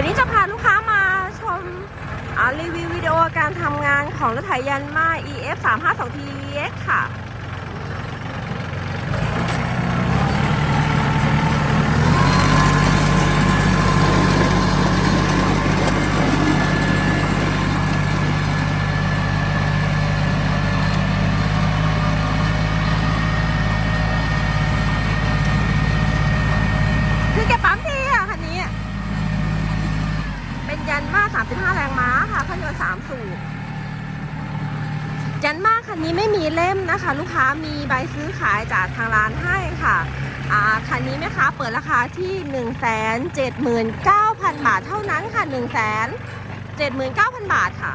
วันนี้จะพาลูกค้ามาชมรีวิววิดีโอการทำงานของรถไถยันมา EF352T X ค่ะ คือแกปั๊มดีอะคันนี้ เป็นยันมา 35 แรงม้าค่ะเครื่องยนต์3สูบยันมากคันนี้ไม่มีเล่มนะคะ ลูกค้ามีใบซื้อขายจากทางร้านให้ค่ะคันนี้แม่ค้าเปิดราคาที่ 179,000 บาทเท่านั้นค่ะ 179,000 บาทค่ะ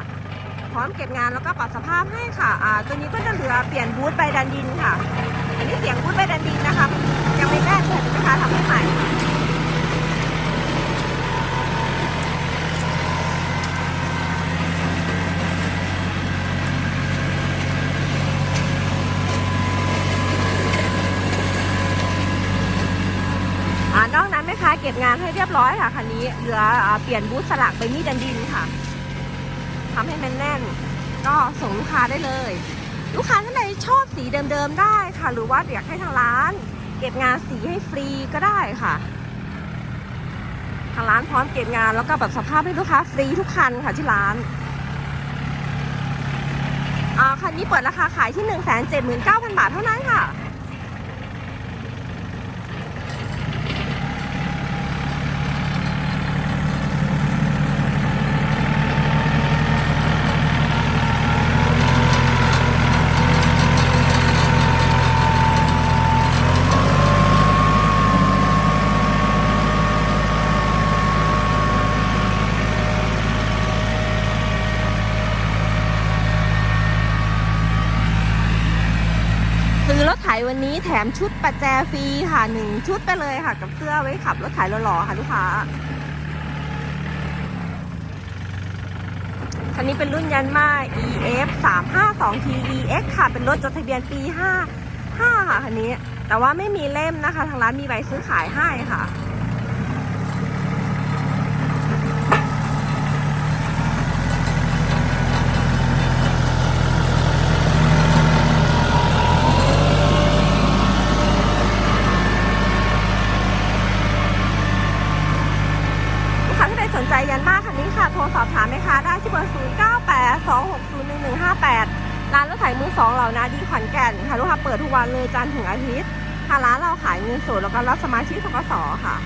พร้อมเก็บงานแล้วก็ปรับสภาพให้ค่ะตัวนี้ก็จะเหลือเปลี่ยนบูทใบดันดินค่ะ อันนี้เสียงบูทใบดันดินนะคะยังไม่แน่นเลยนะคะทำให้ใหม่ อ่านอกนั้นแม่ค้า เก็บงานให้เรียบร้อยค่ะคันนี้เหลืออเปลี่ยนบูธสลักไปมีดดันดินค่ะทำให้มันแน่น ก็ส่งลูกค้าได้เลย ลูกค้าท่านใดชอบสีเดิมๆได้ค่ะ หรือว่าอยากให้ทางร้าน เก็บงานสีให้ฟรีก็ได้ค่ะทางร้านพร้อมเก็บงานแล้วก็แบบสภาพให้ลูกค้าฟรีทุกคันค่ะที่ร้านอ่าคันนี้เปิดราคาขายที่ 1 7 9 0 0 0 บาทเท่านั้นค่ะ ซื้อรถไถวันนี้แถมชุดประแจฟรีค่ะหนึ่งชุดไปเลยค่ะ กับเสื้อไว้ขับรถไถหล่อๆค่ะลูกค้าคันนี้เป็นรุ่นยันมา EF 352 TEX ค่ะ เป็นรถจดทะเบียนปี5 5ค่ะคันนี้ แต่ว่าไม่มีเล่มนะคะ ทางร้านมีใบซื้อขายให้ค่ะ ลูกค้าที่ใดส นใจยันมาคันนี้ค่ะ โทรสอบถามไหมคะได้ที่เบอร์ 0 9 8 2 6 0 1 1 5 8 ร้านรถไถมือสองเหล่านาดีขอนแก่นค่ะ ลูกค้าเปิดทุกวันเลยจันทร์ถึงอาทิตย์ทางร้านเราขายเงินสดแล้วก็รับสมาชิกสกสค่ะ